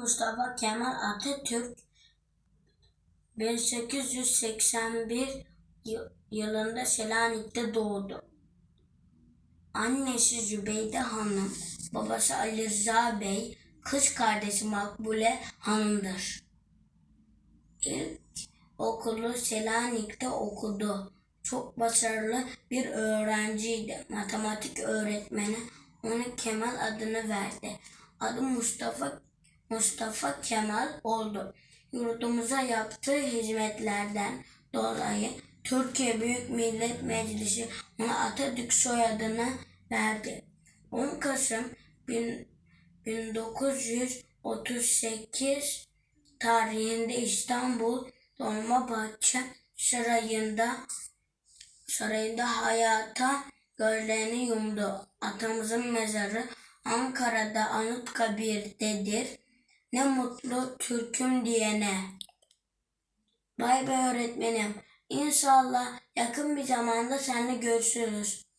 Mustafa Kemal Atatürk 1881 yı- yılında Selanik'te doğdu. Annesi Zübeyde Hanım, babası Ali Rıza Bey, kız kardeşi Makbule Hanım'dır. İlk okulu Selanik'te okudu. Çok başarılı bir öğrenciydi. Matematik öğretmeni ona Kemal adını verdi. Adı Mustafa Mustafa Kemal oldu. Yurdumuza yaptığı hizmetlerden dolayı Türkiye Büyük Millet Meclisi ona Atatürk soyadını verdi. 10 Kasım bin- 1938 tarihinde İstanbul Dolmabahçe Sarayı'nda sarayında hayata gözlerini yumdu. Atamızın mezarı Ankara'da Anıtkabir'dedir. Ne mutlu Türk'üm diyene. Bay bay öğretmenim. İnşallah yakın bir zamanda seninle görüşürüz.